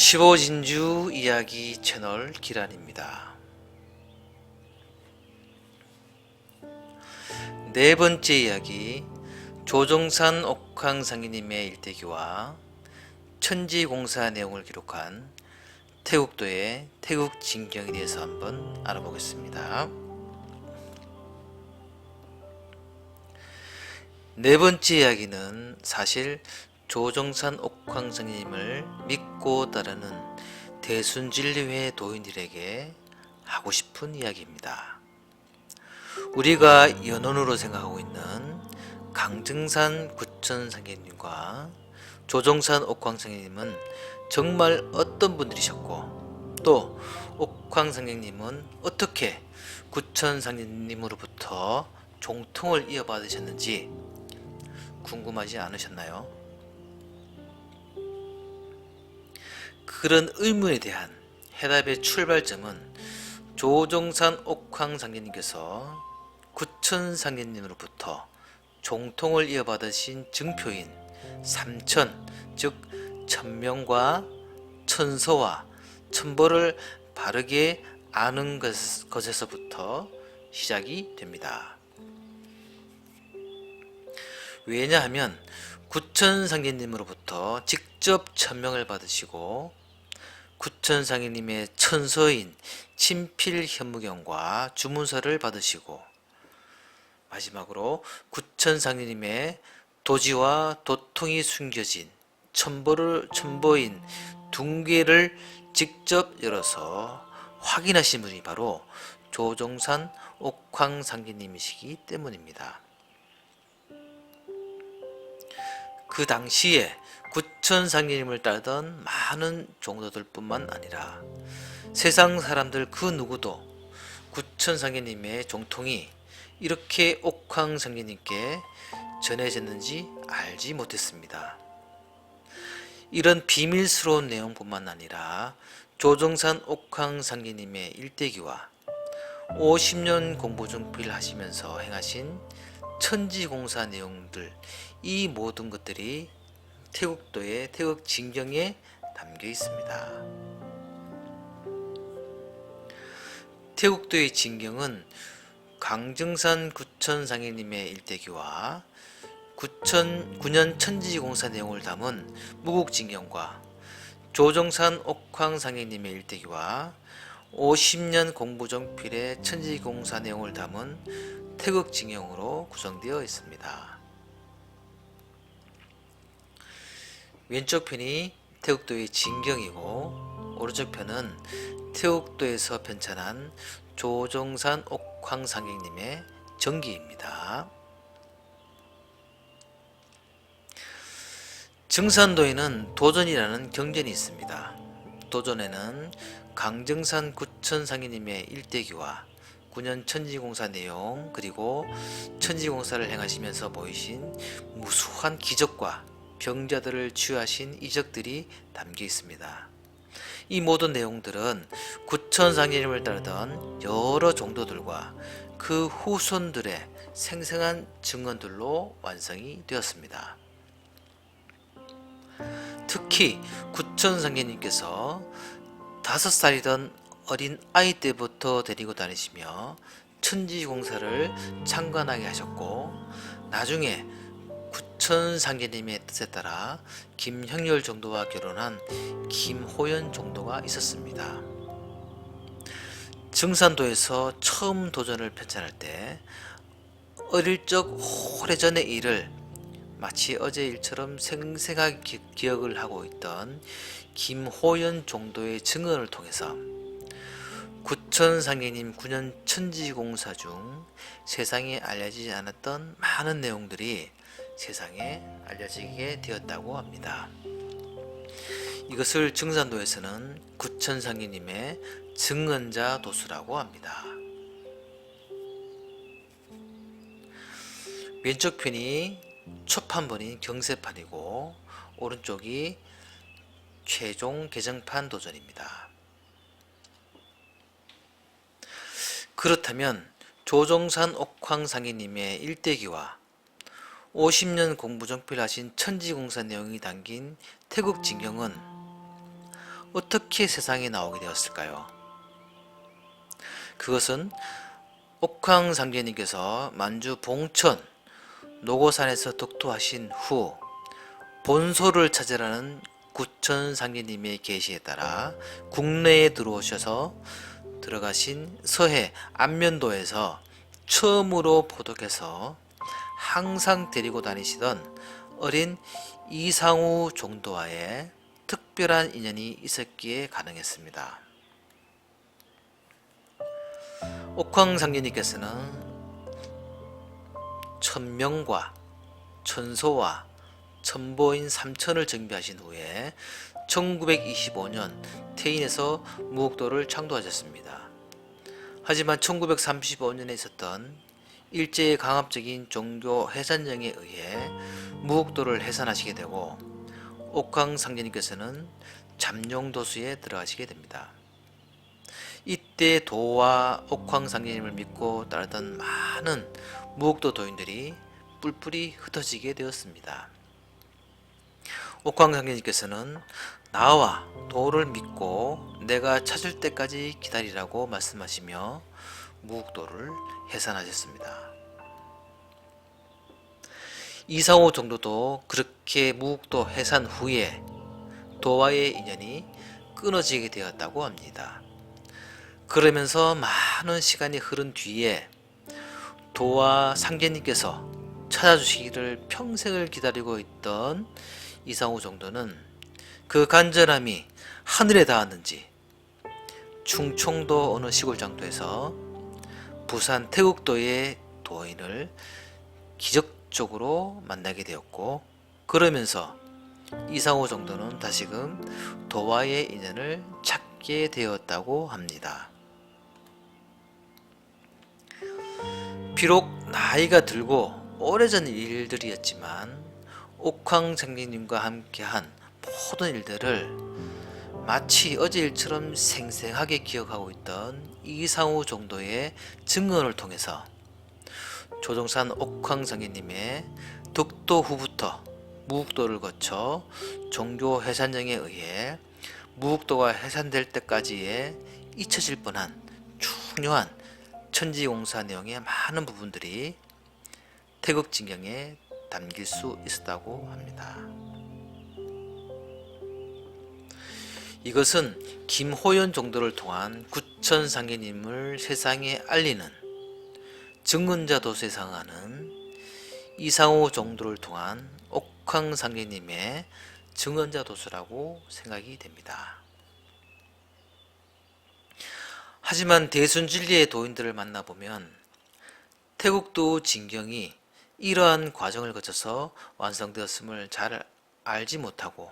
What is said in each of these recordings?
15진주 이야기 채널 기란입니다. 네 번째 이야기 조정산 옥황상인님의 일대기와 천지공사 내용을 기록한 태국도의 태국 진경에 대해서 한번 알아보겠습니다. 네 번째 이야기는 사실 조정산 옥황상님을 믿고 따르는 대순진리회 도인들에게 하고 싶은 이야기입니다. 우리가 연원으로 생각하고 있는 강증산 구천상계님과 조정산 옥황상계님은 정말 어떤 분들이셨고 또 옥황상계님은 어떻게 구천상계님으로부터 종통을 이어받으셨는지 궁금하지 않으셨나요? 그런 의문에 대한 해답의 출발점은 조정산 옥황상계님께서 구천상계님으로부터 종통을 이어받으신 증표인 삼천 즉 천명과 천서와 천보를 바르게 아는 것- 것에서부터 시작이 됩니다. 왜냐하면 구천상계님으로부터 직접 천명을 받으시고 구천상계님의 천서인 친필 현무경과 주문서를 받으시고 마지막으로 구천상계님의 도지와 도통이 숨겨진 천보를 천보인 둥계를 직접 열어서 확인하신 분이 바로 조종산 옥황상계님이시기 때문입니다. 그 당시에 구천상계님을 따르던 많은 종도들뿐만 아니라 세상 사람들 그 누구도 구천상계님의 종통이 이렇게 옥황상계님께 전해졌는지 알지 못했습니다. 이런 비밀스러운 내용뿐만 아니라 조정산 옥황상계님의 일대기와 50년 공부 중필 하시면서 행하신 천지공사 내용들 이 모든 것들이 태국도의 태국 진경에 담겨 있습니다. 태국도의 진경은 강정산 구천 상해님의 일대기와 9년 천지공사 내용을 담은 무국진경과 조정산 옥황 상해님의 일대기와 50년 공부정필의 천지공사 내용을 담은 태극진경으로 구성되어 있습니다. 왼쪽 편이 태국도의 진경이고 오른쪽 편은 태국도에서 편찬한 조정산 옥황상객님의 정기입니다. 증산도에는 도전이라는 경전이 있습니다. 도전에는 강정산 구천상인님의 일대기와 9년 천지공사 내용 그리고 천지공사를 행하시면서 보이신 무수한 기적과 병자들을 치유하신 이적들이 담겨 있습니다. 이 모든 내용들은 구천상인님을 따르던 여러 종도들과 그 후손들의 생생한 증언들로 완성이 되었습니다. 특히 구천상계님께서 다섯 살이던 어린 아이 때부터 데리고 다니시며 천지공사를 창관하게 하셨고 나중에 구 천상계님의 뜻에 따라 김형렬 정도와 결혼한 김호연 정도가 있었습니다. 증산도에서 처음 도전을 편찬할 때 어릴 적 오래전의 일을 마치 어제 일처럼 생생하게 기- 기억을 하고 있던 김호연 정도의 증언을 통해서 구천상계님 9년 천지공사 중 세상에 알려지지 않았던 많은 내용들이 세상에 알려지게 되었다고 합니다. 이것을 증산도에서는 구천상계님의 증언자 도수라고 합니다. 왼쪽 편이 초판본인 경세판이고 오른쪽이 최종 개정판 도전입니다. 그렇다면 조종산 옥황상희님의 일대기와 50년 공부 정필하신 천지공사 내용이 담긴 태국 진경은 어떻게 세상에 나오게 되었을까요? 그것은 옥황 상제님께서 만주 봉천 노고산에서 독도하신 후 본소를 찾으라는 구천 상제님의 계시에 따라 국내에 들어오셔서 들어가신 서해 안면도에서 처음으로 포독해서 항상 데리고 다니시던 어린 이상우 종도와의 특별한 인연이 있었기에 가능했습니다. 옥황상제님께서는 천명과 천소와 천보인 삼천을 정비하신 후에 1925년 태인에서 무옥도를 창도하셨습니다. 하지만 1935년에 있었던 일제의 강압적인 종교 해산령에 의해 무옥도를 해산하시게 되고 옥황 상제님께서는 잠룡도수에 들어가시게 됩니다. 이때 도와 옥황 상제님을 믿고 따르던 많은 무옥도 도인들이 뿔뿔이 흩어지게 되었습니다. 옥황 상제님께서는 나와 도를 믿고 내가 찾을 때까지 기다리라고 말씀하시며 무옥도를 해산하셨습니다. 이상호 정도도 그렇게 무국도 해산 후에 도와의 인연이 끊어지게 되었다고 합니다. 그러면서 많은 시간이 흐른 뒤에 도와 상제님께서 찾아주시기를 평생을 기다리고 있던 이상호 정도는 그 간절함이 하늘에 닿았는지 충청도 어느 시골 장도에서 부산 태국도의 도인을 기적적으로 만나게 되었고 그러면서 이상호 정도는 다시금 도와의 인연을 찾게 되었다고 합니다. 비록 나이가 들고 오래전 일들이었지만 옥황 장님과 함께한 모든 일들을 마치 어제 일처럼 생생하게 기억하고 있던 이상우 정도의 증언을 통해서 조정산 옥황상계님의 덕도 후부터 무국도를 거쳐 종교 해산령에 의해 무국도가 해산될 때까지의 잊혀질 뻔한 중요한 천지공사 내용의 많은 부분들이 태극 진경에 담길 수 있었다고 합니다. 이것은 김호연 정도를 통한 구천상계님을 세상에 알리는 증언자 도서에 상하는 이상호 정도를 통한 옥황상계님의 증언자 도서라고 생각이 됩니다. 하지만 대순진리의 도인들을 만나보면 태국도 진경이 이러한 과정을 거쳐서 완성되었음을 잘 알지 못하고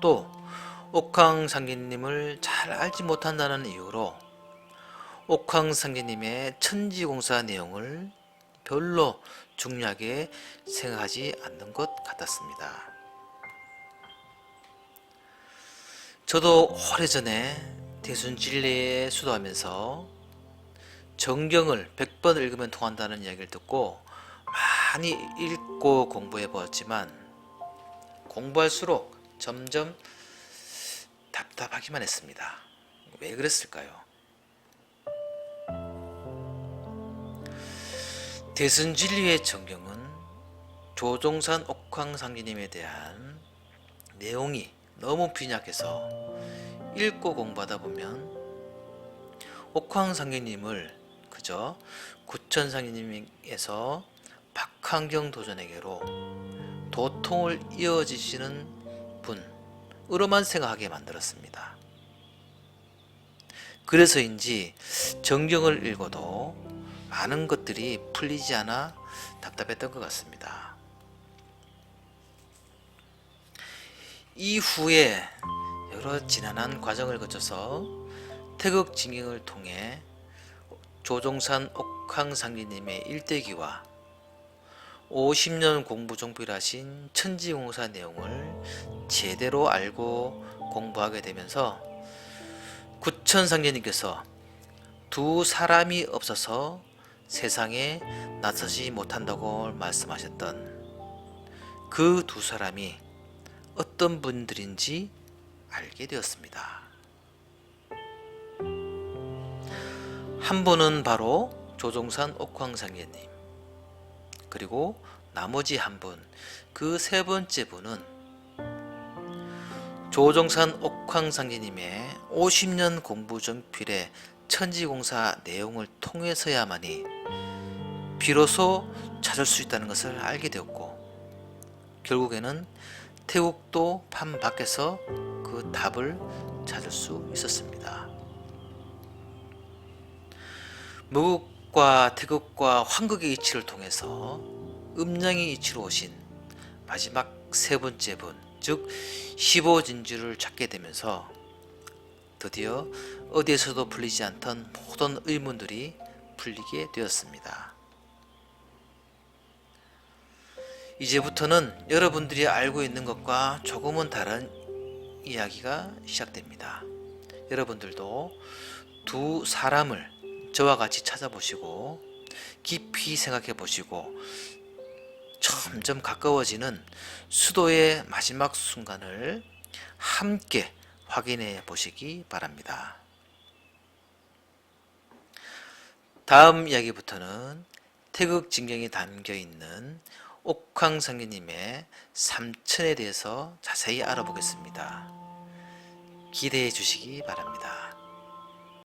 또 옥황상계님을 잘 알지 못한다는 이유로 옥황상계님의 천지공사 내용을 별로 중요하게 생각하지 않는 것 같았습니다. 저도 오래전에 대순진리에 수도하면서 정경을 100번 읽으면 통한다는 이야기를 듣고 많이 읽고 공부해 보았지만 공부할수록 점점 답답하기만 했습니다. 왜 그랬을까요? 대승진리의 정경은 조종산 옥황상기님에 대한 내용이 너무 빈약해서 읽고 공부하다 보면 옥황상기님을 그저 구천상기님에서 박한경 도전에게로 도통을 이어지시는 분 으로만 생각하게 만들었습니다. 그래서인지 정경을 읽어도 많은 것들이 풀리지 않아 답답했던 것 같습니다. 이후에 여러 지난한 과정을 거쳐서 태극 진경을 통해 조종산 옥황상리님의 일대기와 50년 공부 종필하신 천지공사 내용을 제대로 알고 공부하게 되면서 구천상제님께서 두 사람이 없어서 세상에 나서지 못한다고 말씀하셨던 그 두 사람이 어떤 분들인지 알게 되었습니다. 한 분은 바로 조종산 옥황상제님 그리고 나머지 한 분, 그 세 번째 분은 조종산 옥황상제님의 50년 공부 정필의 천지공사 내용을 통해서야만이 비로소 찾을 수 있다는 것을 알게 되었고 결국에는 태국도 판 밖에서 그 답을 찾을 수 있었습니다. 무국 과 태국과 황국의 이치를 통해서 음양의 이치로 오신 마지막 세 번째 분, 즉 15진주를 찾게 되면서 드디어 어디에서도 풀리지 않던 모든 의문들이 풀리게 되었습니다. 이제부터는 여러분들이 알고 있는 것과 조금은 다른 이야기가 시작됩니다. 여러분들도 두 사람을 저와 같이 찾아보시고 깊이 생각해 보시고 점점 가까워지는 수도의 마지막 순간을 함께 확인해 보시기 바랍니다. 다음 이야기부터는 태극 진경이 담겨 있는 옥황상계님의 삼천에 대해서 자세히 알아보겠습니다. 기대해 주시기 바랍니다.